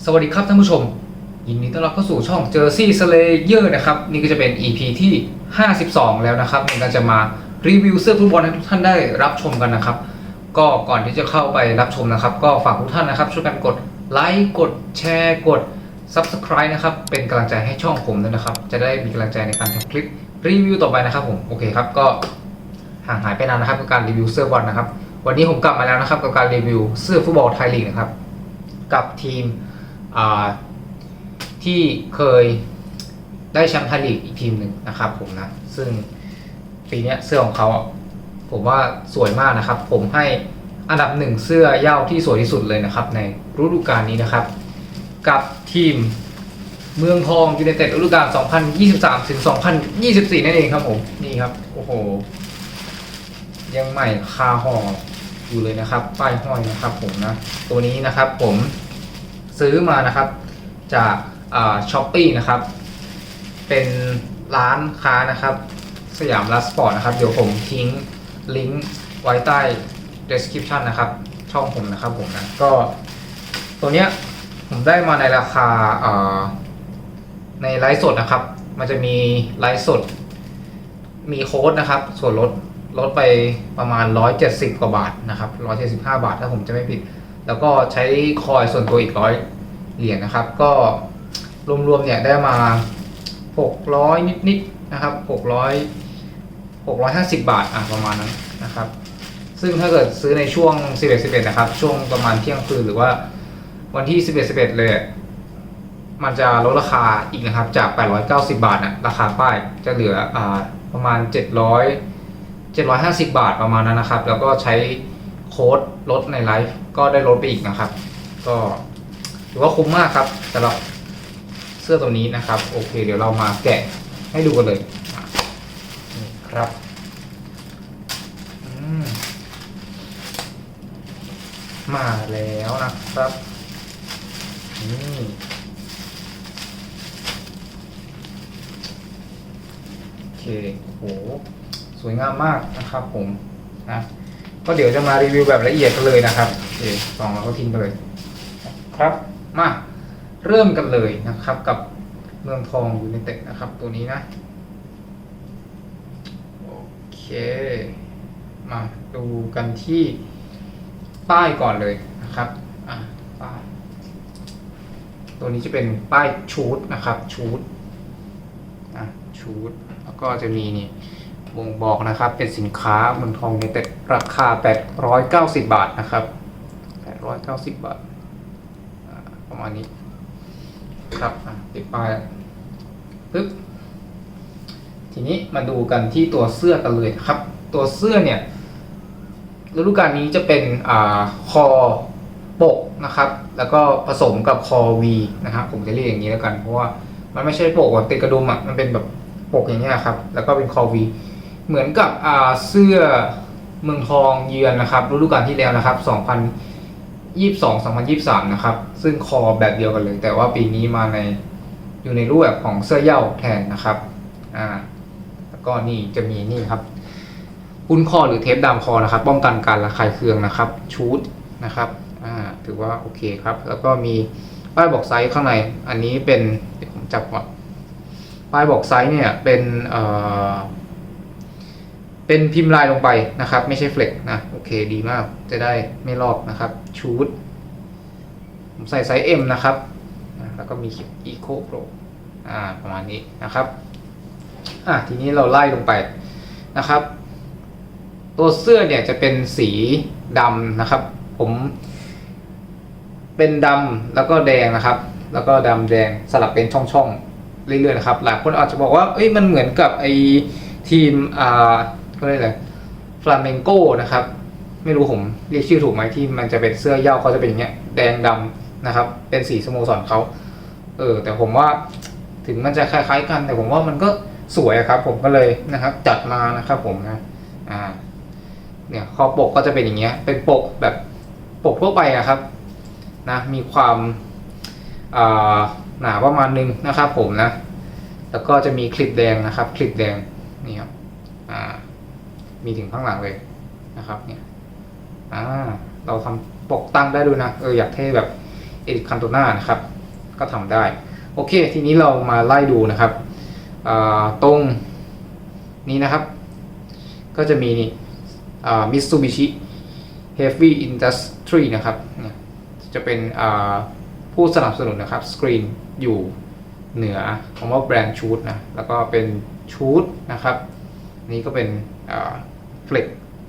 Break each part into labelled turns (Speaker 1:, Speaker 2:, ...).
Speaker 1: สวัสดีครับท่านผู้ชม ยินดีต้อนรับเข้าสู่ช่อง Jersey Slayer นะครับ นี่ก็จะเป็น EP ที่ 52 แล้วนะครับนี่ก็จะมารีวิวเสื้อฟุตบอลให้ทุกท่านได้รับชมกันนะครับ ก็ก่อนที่จะเข้าไปรับชมนะครับ ก็ฝากทุกท่านนะครับ ช่วยกันกดไลค์กดแชร์กด Subscribe นะครับเป็นกำลังใจให้ช่องผมด้วยนะครับ จะได้มีกำลังใจในการทำคลิปรีวิวต่อไปนะครับผมโอเคครับก็ห่างหายไปนานนะครับกับการรีวิวเสื้อบอลนะครับ วันนี้ผมกลับมาแล้วนะครับกับการรีวิวเสื้อฟุตบอลไทยลีกนะครับกับทีม ที่เคยได้แชมป์ไทยลีกอีกทีมหนึ่งนะครับผมนะ ซึ่งปีนี้เสื้อของเขาผมว่าสวยมากนะครับ ผมให้อันดับหนึ่งเสื้อเย้าที่สวยที่สุดเลยนะครับ ในฤดูกาลนี้นะครับ กับทีมเมืองทองยูไนเต็ดฤดูกาล 2023 ถึง 2024 นั่นเองครับผมนี่ครับ โอ้โห ยังใหม่คาห่ออยู่เลยนะครับ ป้ายห้อยนะครับผมนะ ตัวนี้นะครับผม ซื้อมานะครับ จากช้อปปี้นะครับ เป็นร้านค้านะครับ สยามรัสปอร์ตนะครับ เดี๋ยวผมทิ้งลิงก์ไว้ใต้ description นะครับ ช่องผมนะครับผมนะก็ตัวเนี้ยผมได้มาในราคาในไลฟ์สดนะครับ มันจะมีไลฟ์สด มีโค้ดนะครับ ส่วนลดลดไปประมาณ 170 กว่าบาทนะครับ 175 บาทถ้าผมจะไม่ผิด แล้วก็ใช้คอยส่วนตัวอีกร้อยเหรียญนะครับ ก็รวมๆเนี่ยได้มา600นิดๆนะครับ600 650บาทอะประมาณนั้นนะครับ ซึ่งถ้าเกิดซื้อในช่วง11 11นะครับ ช่วงประมาณเที่ยงคืนหรือว่าวันที่11 11เลยมันจะลดราคาอีกนะครับจาก 890 บาทนะราคาป้ายจะเหลืออ่าประมาณ 700 750 บาทประมาณนั้นนะครับ แล้วก็ใช้ โค้ดลดในไลฟ์ก็ได้ลดไปอีกนะครับ ก็ถือว่าคุ้มมากครับสำหรับเสื้อตัวนี้นะครับ โอเค เดี๋ยวเรามาแกะให้ดูกันเลยนี่ครับมมาแล้วนะครับนี่โอเคโหสวยงามมากนะครับผมนะ ก็เดี๋ยวจะมารีวิวแบบละเอียดกันเลยนะครับโอเคสองเราก็ทิ้งไปเลยครับมาเริ่มกันเลยนะครับ กับเมืองทองยูไนเต็ดนะครับ ตัวนี้นะโอเคมาดูกันที่ป้ายก่อนเลยนะครับอะป้ายตัวนี้จะเป็นป้ายชูดนะครับชูดอะชูดแล้วก็จะมีนี่บ่งบอกนะครับ เป็นสินค้าเมืองทองยูไนเต็ด ราคา 890 บาทนะครับ 890 บาทอ่าประมาณนี้ ครับติดป้ายปึ๊บทีนี้มาดูกันที่ตัวเสื้อกันเลยครับ ตัวเสื้อเนี่ยฤดูกาลนี้จะเป็นอ่าคอปกนะครับ แล้วก็ผสมกับคอวีนะครับผมจะเรียกอย่างนี้แล้วกันเพราะว่ามันไม่ใช่ปกแบบติดกระดุมอะมันเป็นแบบปกอย่างเงี้ยครับ แล้วก็เป็นคอวีเหมือนกับอ่าเสื้อ เมืองทองเยือนนะครับฤดูกาลที่แล้วนะครับ 2022 2023 นะครับ ซึ่งคอแบบเดียวกันเลย แต่ว่าปีนี้มาในอยู่ในรูปแบบของเสื้อเย้าแทนนะครับอ่าแล้วก็นี่จะมีนี่ครับปุ้นคอหรือเทปดามคอนะครับ ป้องกันการระคายเคืองนะครับ ชูดนะครับอ่าถือว่าโอเคครับ แล้วก็มีป้ายบอกไซส์ข้างใน อันนี้เป็นเดี๋ยวผมจับก่อนป้ายบอกไซส์เนี่ยเป็นเอ่อ เป็นพิมพ์ลายลงไปนะครับ ไม่ใช่เฟล็กนะโอเคดีมากจะได้ไม่ลอกนะครับชูดผมใส่ไซส์ M นะครับ แล้วก็มีคลิป Eco Pro อ่าประมาณนี้นะครับอะทีนี้เราไล่ลงไปนะครับ ตัวเสื้อเนี่ยจะเป็นสีดำนะครับ ผมเป็นดำแล้วก็แดงนะครับ แล้วก็ดำแดงสลับเป็นช่องๆเรื่อยๆนะครับ หลายคนอาจจะบอกว่าเอ้ยมันเหมือนกับไอทีมอ่า ก็เรียกอะไรฟลาเมงโกนะครับ ไม่รู้ผมเรียกชื่อถูกไหมที่มันจะเป็นเสื้อเย้าเขาจะเป็นอย่างเงี้ยแดงดำนะครับ เป็นสีสโมสรเขาเออ แต่ผมว่าถึงมันจะคล้ายๆกัน แต่ผมว่ามันก็สวยครับ ผมก็เลยนะครับ จัดมานะครับผมนะอ่าเนี่ยคอปกก็จะเป็นอย่างเงี้ย เป็นปกแบบปกทั่วไปอะครับนะมีความาหนาประมาณนึงนะครับผมนะ แล้วก็จะมีคลิปแดงนะครับ คลิปแดงนี่ครับอ่า มีถึงข้างหลังเลยนะครับเนี่ยอ่าเราทำปกตั้งได้ด้วยนะเอออยากเท่แบบเอริคันโตนานะครับ ก็ทำได้ โอเค ทีนี้เรามาไล่ดูนะครับอ่าตรงนี้นะครับ ก็จะมีนี่มิตซูบิชิ Heavy Industry นะครับเนี่ยจะเป็นอ่าผู้สนับสนุนนะครับสกรีนอยู่เหนือคำว่าแบรนด์ชูดนะ แล้วก็เป็นชูดนะครับ นี่ก็เป็นเฟล็ก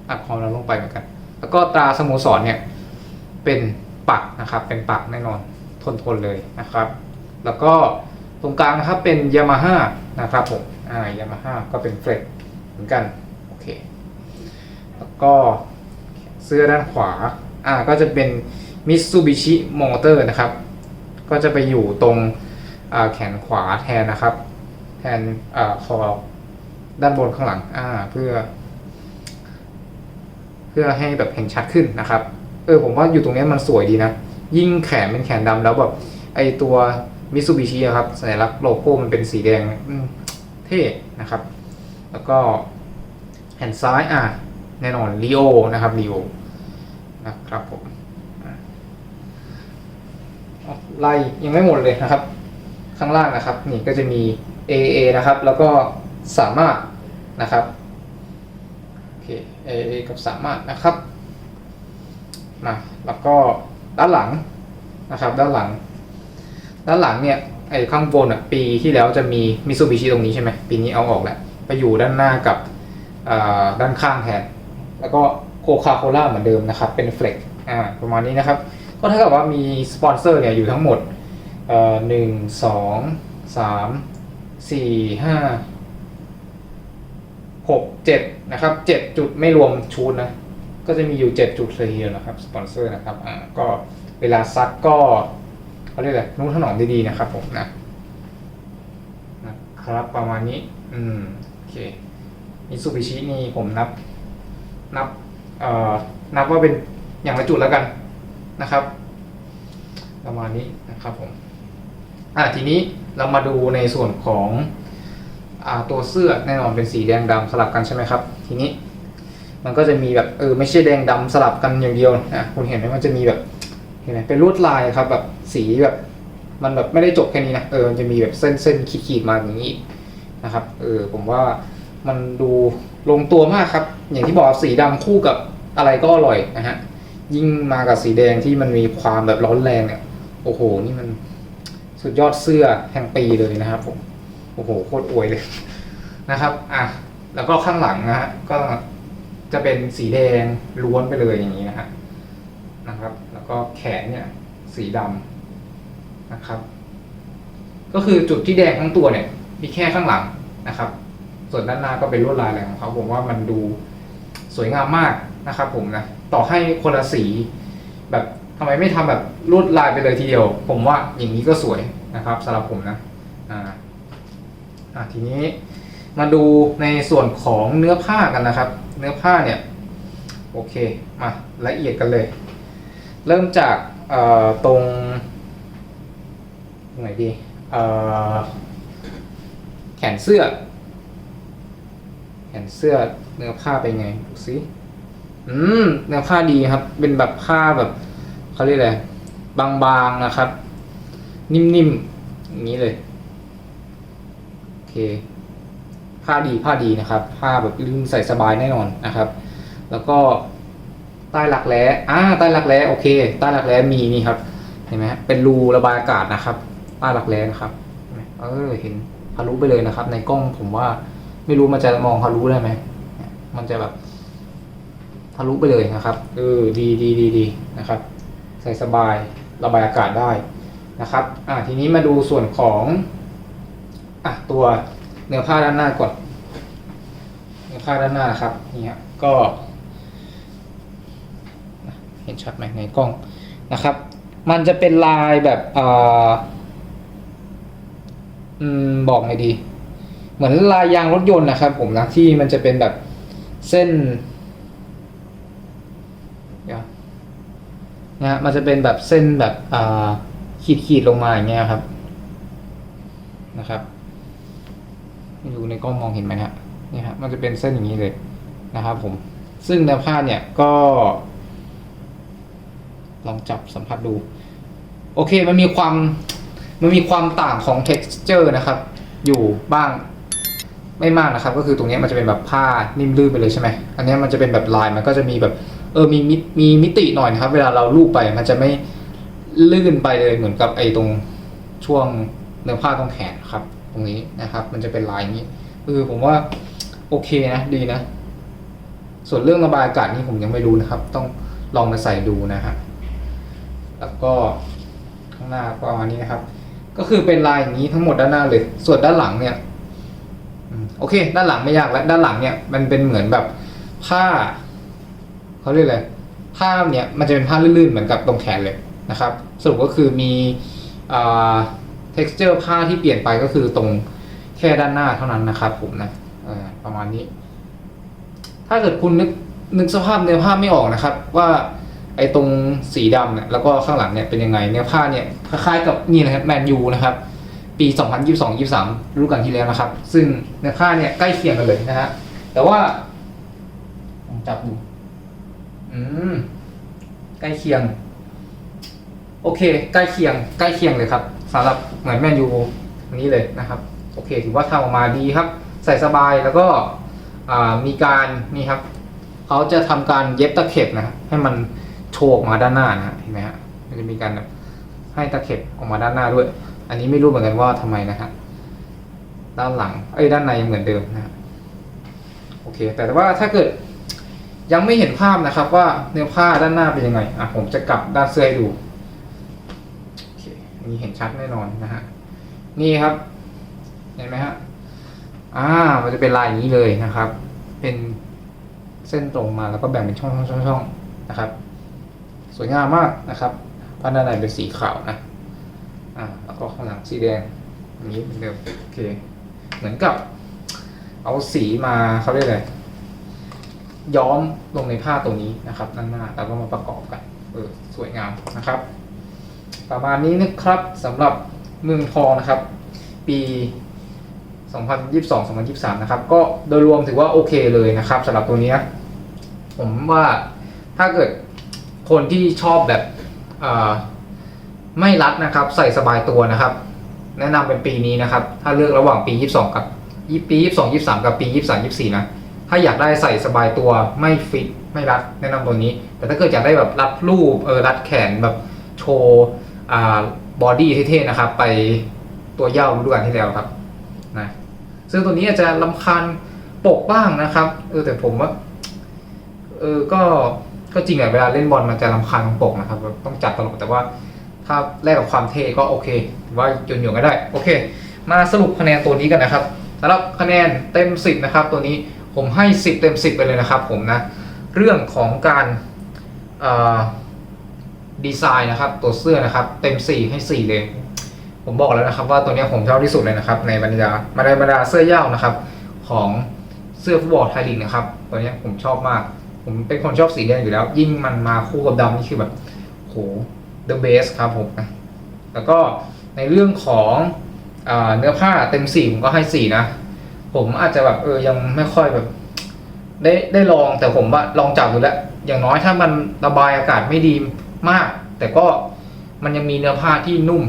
Speaker 1: อัดความร้อนลงไปเหมือนกัน แล้วก็ตราสโมสรเนี่ยเป็นปักนะครับ เป็นปักแน่นอนทนทนเลยนะครับ แล้วก็ตรงกลางนะครับเป็นยามาฮ่านะครับผมอ่ายามาฮ่าก็เป็นเฟล็กเหมือนกันโอเคแล้วก็เสื้อด้านขวาอ่าก็จะเป็น Mitsubishi Motor นะครับ ก็จะไปอยู่ตรงแขนขวาแทนนะครับ แทนอคอ ด้านบนข้างหลังอ่าเพื่อ เพื่อให้แบบเห็นชัดขึ้นนะครับ เออผมว่าอยู่ตรงนี้มันสวยดีนะ ยิ่งแขนเป็นแขนดำแล้วแบบไอตัวมิตซูบิชิครับสัญลักษณ์โลโก้มันเป็นสีแดงเท่นะครับ แล้วก็แขนซ้ายอะแน่นอนลีโอนะครับลีโอนะครับผมไล่ยังไม่หมดเลยนะครับ ข้างล่างนะครับ นี่ก็จะมี AA นะครับ แล้วก็ สามารถนะครับโอเค AA กับสามารถนะครับมาแล้วก็ด้านหลังนะครับ ด้านหลัง ด้านหลังเนี่ยไอ้ข้างบนอะปีที่แล้วจะมีมิซูบิชิตรงนี้ใช่ไหมปีนี้เอาออกแล้วไปอยู่ด้านหน้ากับด้านข้างแทนแล้วก็โคคาโคล่าเหมือนเดิมนะครับ เป็นเฟล็กอ่าประมาณนี้นะครับ ก็เท่ากับว่ามีสปอนเซอร์เนี่ยอยู่ทั้งหมดหนึ่งสองสามสี่ห้า หกเจ็ดนะครับเจ็ดจุดไม่รวมชูดนะ ก็จะมีอยู่เจ็ดจุดเลยทีเดียวนะครับสปอนเซอร์นะครับอ่าก็เวลาซัดก็เขาเรียกอะไรนุ่งถนอมดีๆนะครับผมนะนะครับประมาณนี้ อืมโอเคมิซูบิชินี่ผมนับ นับเอ่อนับว่าเป็นอย่างละจุดแล้วกันนะครับ ประมาณนี้นะครับผมอ่าทีนี้เรามาดูในส่วนของ ตัวเสื้อแน่นอนเป็นสีแดงดำสลับกันใช่ไหมครับ ทีนี้ มันก็จะมีแบบเออไม่ใช่แดงดำสลับกันอย่างเดียวนะคุณเห็นไหมมันจะมีแบบเห็นไหมเป็นลวดลายครับแบบสีแบบมันแบบไม่ได้จบแค่นี้นะเออมันจะมีแบบเส้นเส้นขีดขีดๆมาอย่างนี้นะครับเออผมว่ามันดูลงตัวมากครับ อย่างที่บอกสีดำคู่กับอะไรก็อร่อยนะฮะยิ่งมากับสีแดงที่มันมีความแบบร้อนแรงเนี่ยโอ้โหนี่มันสุดยอดเสื้อแห่งปีเลยนะครับผม โอ้โหโคตรอวยเลยนะครับ อะ แล้วก็ข้างหลังนะฮะ ก็จะเป็นสีแดงล้วนไปเลยอย่างนี้นะฮะ นะครับ แล้วก็แขนเนี่ย สีดำนะครับ ก็คือจุดที่แดงทั้งตัวเนี่ย มีแค่ข้างหลังนะครับ ส่วนด้านหน้าก็เป็นลวดลายอะไรของเขาผมว่ามันดูสวยงามมากนะครับ ผมนะ ต่อให้คนละสีแบบทำไมไม่ทำแบบลวดลายไปเลยทีเดียว ผมว่าอย่างนี้ก็สวยนะครับสำหรับผมนะ อ่าอ่าทีนี้มาดูในส่วนของเนื้อผ้ากันนะครับ เนื้อผ้าเนี่ยโอเคมาละเอียดกันเลย เริ่มจากตรงตรงไหนดีแขนเสื้อ แขนเสื้อเนื้อผ้าเป็นไงดูสิอืมเนื้อผ้าดีครับ เป็นแบบผ้าแบบเขาเรียกอะไรบางๆนะครับ นิ่มๆอย่างนี้เลย เคผ้าดีผ้าดีนะครับ ผ้าแบบลื่นใส่สบายแน่นอนนะครับ แล้วก็ใต้หลักแร้อ่าใต้หลักแร้โอเค ใต้หลักแร้มีนี่ครับ เห็นไหมเป็นรูระบายอากาศนะครับ ใต้หลักแร้นะครับเออเห็นทะลุไปเลยนะครับ ในกล้องผมว่าไม่รู้มันจะมองทะลุได้ไหมมันจะแบบทะลุไปเลยนะครับเออดีดีดีดีนะครับ ใส่สบายระบายอากาศได้นะครับ อ่าทีนี้มาดูส่วนของ อะตัวเนื้อผ้าด้านหน้าก่อนเนื้อผ้าด้านหน้านครับนี่ฮะก็ เห็นชัดไหมในกล้องนะครับ มันจะเป็นลายแบบเอ่ออืมบอกไงดี เหมือนลายยางรถยนต์นะครับ ผมนะที่มันจะเป็นแบบเส้นเดี๋ยวนะฮะมันจะเป็นแบบเส้นแบบอ่าขีดขีดๆลงมาอย่างเงี้ยครับนะครับ ไม่รู้ในกล้องมองเห็นไหมฮะนี่ฮะมันจะเป็นเส้นอย่างนี้เลยนะครับผม ซึ่งเนื้อผ้าเนี่ยก็ ลองจับสัมผัสดู โอเคมันมีความมันมีความต่างของ texture นะครับ อยู่บ้างไม่มากนะครับ ก็คือตรงนี้มันจะเป็นแบบผ้านิ่มลื่นไปเลยใช่ไหมอันนี้มันจะเป็นแบบลายมันก็จะมีแบบเออมีมิมีมิติหน่อยนะครับ เวลาเราลูบไปมันจะไม่ลื่นไปเลยเหมือนกับไอ้ตรงช่วงเนื้อผ้าตรงแขนครับ ตรงนี้นะครับ มันจะเป็นลายนี้เออผมว่าโอเคนะดีนะ ส่วนเรื่องระบายอากาศนี่ผมยังไม่รู้นะครับ ต้องลองมาใส่ดูนะฮะแล้วก็ข้างหน้าประมาณนี้นะครับ ก็คือเป็นลายอย่างนี้ทั้งหมดด้านหน้าเลย ส่วนด้านหลังเนี่ยโอเค ด้านหลังไม่ยากแล้วด้านหลังเนี่ย มันเป็นเหมือนแบบผ้าเขาเรียกอะไรผ้าเนี่ยมันจะเป็นผ้าลื่นๆเหมือนกับตรงแขนเลยนะครับ สรุปก็คือมีอ่า texture ผ้าที่เปลี่ยนไปก็คือตรงแค่ด้านหน้าเท่านั้นนะครับผมนะประมาณนี้ ถ้าเกิดคุณนึกนึกสภาพเนื้อผ้าไม่ออกนะครับ ว่าไอ้ตรงสีดำเนี่ยแล้วก็ข้างหลังเนี่ยเป็นยังไงเนื้อผ้าเนี่ยคล้ายๆกับนี่นะครับแมนยูนะครับปี 2022-23ฤดูกาลที่แล้วนะครับ ซึ่งเนื้อผ้าเนี่ยใกล้เคียงกันเลยนะฮะแต่ว่าลองจับดูอืมใกล้เคียง โอเค ใกล้เคียง ใกล้เคียงเลยครับ สำหรับเหมือนแมนยูอันนี้เลยนะครับ โอเค ถือว่าทำออกมาดีครับ ใส่สบายแล้วก็มีการนี่ครับเขาจะทำการเย็บตะเข็บนะให้มันโชว์ออกมาด้านหน้านะเห็นไหมฮะมันจะมีการให้ตะเข็บออกมาด้านหน้าด้วย อันนี้ไม่รู้เหมือนกันว่าทำไมนะฮะด้านหลังเอ้ยด้านในยังเหมือนเดิมนะฮะโอเค แต่ว่าถ้าเกิดยังไม่เห็นภาพนะครับว่าเนื้อผ้าด้านหน้าเป็นยังไงอะผมจะกลับด้านเสื้อให้ดู นี้เห็นชัดแน่นอนนะฮะนี่ครับเห็นไหมฮะอ่ามันจะเป็นลายอย่างนี้เลยนะครับ เป็นเส้นตรงมาแล้วก็แบ่งเป็นช่องช่องช่ององนะครับ สวยงามมากนะครับผ้าด้านในเป็นสีขาวนะอ่าแล้วก็ข้างหลังสีแดงอันนี้เหมือนเดิมโอเค เหมือนกับ เอาสีมาเขาเรียกอะไรย้อมลงในผ้าตัวนี้นะครับด้านหน้าแล้วก็มาประกอบกันเออสวยงามนะครับ ประมาณนี้นะครับสำหรับเมืองทองนะครับ ปี 2022-2023 นะครับ ก็โดยรวมถือว่าโอเคเลยนะครับสำหรับตัวนี้ ผมว่าถ้าเกิดคนที่ชอบแบบไม่รัดนะครับ ใส่สบายตัวนะครับ แนะนำเป็นปีนี้นะครับ ถ้าเลือกระหว่างปี 22 กับปี22 23 กับปี 23 24 นะ ถ้าอยากได้ใส่สบายตัวไม่ฟิตไม่รัดแนะนำตัวนี้ แต่ถ้าเกิดอยากได้แบบรัดรูปเออรัดแขนแบบโชว์ บอดี้เท่ๆนะครับ ไปตัวเย่าฤดูกาลที่แล้วครับนะซึ่งตัวนี้อาจจะลำคาญปกบ้างนะครับเออแต่ผมว่าเออก็ก็จริงอะเวลาเล่นบอลมันจะลำคาญตรงปกนะครับ ต้องจัดตลอดแต่ว่าถ้าแลกกับความเท่ก็โอเคว่าจนอยู่ก็ได้ โอเค มาสรุปคะแนนตัวนี้กันนะครับสำหรับคะแนนเต็ม 10 นะครับ ตัวนี้ผมให้ 10 เต็ม 10 ไปเลยนะครับ ผมนะ เรื่องของการ ดีไซน์นะครับ ตัวเสื้อนะครับ เต็ม 4 ให้ 4 เลย ผมบอกแล้วนะครับ ว่าตัวนี้ผมชอบที่สุดเลยนะครับ ในบรรดาบรรดาบรรดาเสื้อย่าวนะครับ ของเสื้อฟุตบอลไทยลีกนะครับ ตัวนี้ผมชอบมาก ผมเป็นคนชอบสีแดงอยู่แล้ว ยิ่งมันมาคู่กับดำนี่คือแบบโห the best ครับผมแล้วก็ในเรื่องของอเนื้อผ้าเต็มสี่ผมก็ให้สี่นะ ผมอาจจะแบบเออยังไม่ค่อยแบบ ได้ได้ลองแต่ผมว่าลองจับดูแล้ว อย่างน้อยถ้ามันระบายอากาศไม่ดี มาก แต่ก็มันยังมีเนื้อผ้าที่นุ่ม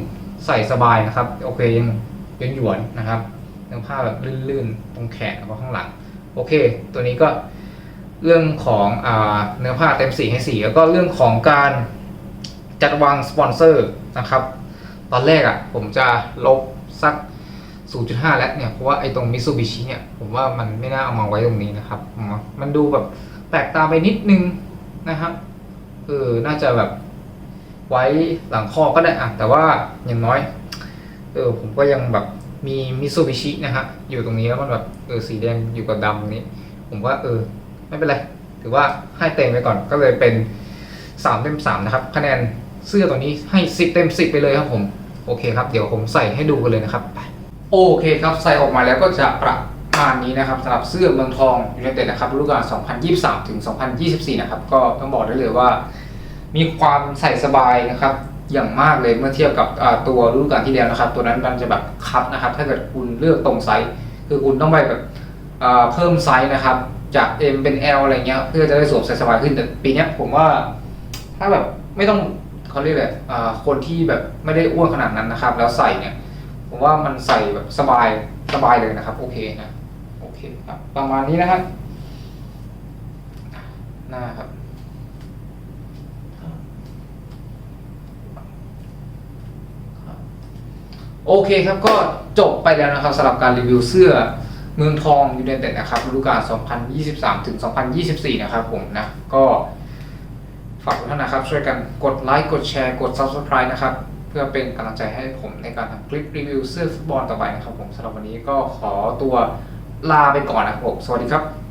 Speaker 1: ใส่สบายนะครับ โอเคยังยังหยวนนะครับ เนื้อผ้าแบบลื่นๆ ตรงแขนแล้วก็ข้างหลัง โอเค ตัวนี้ก็เรื่องของอเนื้อผ้าเต็มสีให้สีแล้วก็เรื่องของการจัดวางสปอนเซอร์นะครับ ตอนแรกอะ่ะผมจะลบสัก 0.5 แล้วเนี่ย เพราะว่าไอ้ตรงมิซูบิชิเนี่ย ผมว่ามันไม่น่าเอามาไว้ตรงนี้นะครับ มันดูแบบแปลกตาไปนิดนึงนะครับเออน่าจะแบบ ไว้หลังคอก็ได้อะแต่ว่าอย่างน้อย เออผมก็ยังแบบมีมิซูบิชินะฮะอยู่ตรงนี้แล้วมันแบบเออสีแดงอยู่กับดำตรงนี้ ผมว่าเออ ไม่เป็นไร ถือว่าให้เต็มไปก่อนก็เลยเป็น3เต็ม3นะครับ คะแนนเสื้อตัวนี้ให้10เต็ม10ไปเลยครับผม โอเคครับ เดี๋ยวผมใส่ให้ดูกันเลยนะครับ โอเคครับใส่ออกมาแล้วก็จะประมาณนี้นะครับสำหรับเสื้อเมืองทองยูไนเต็ดนะครับฤดูกาล2023ถึง2024 นะครับ ก็ต้องบอกได้เลยว่า มีความใส่สบายนะครับอย่างมากเลยเมื่อเทียบกับตัวฤดูกาลที่แล้วนะครับ ตัวนั้นมันจะแบบคับนะครับ ถ้าเกิดคุณเลือกตรงไซส์คือคุณต้องไปแบบเพิ่มไซส์นะครับ จาก M เป็น L อะไรเงี้ยเพื่อจะได้สวมใส่สบายขึ้นแต่ปีนี้ผมว่าถ้าแบบไม่ต้องเขาเรียกอะไรคนที่แบบไม่ได้อ้วนขนาดนั้นนะครับ แล้วใส่เนี่ยผมว่ามันใส่แบบสบายสบายเลยนะครับ โอเคนะโอเคครับประมาณนี้นะครับหน้าครับ โอเคครับก็จบไปแล้วนะครับสำหรับการรีวิวเสื้อเมืองทองยูไนเต็ดนะครับฤดูกาล 2023 ถึง 2024 นะครับผมนะ ก็ฝากทุกท่านนะครับ ช่วยกันกดไลค์กดแชร์กด Subscribe นะครับ เพื่อเป็นกำลังใจให้ผมในการทำคลิปรีวิวเสื้อฟุตบอลต่อไปนะครับผมสำหรับวันนี้ก็ขอตัวลาไปก่อนนะครับผมสวัสดีครับ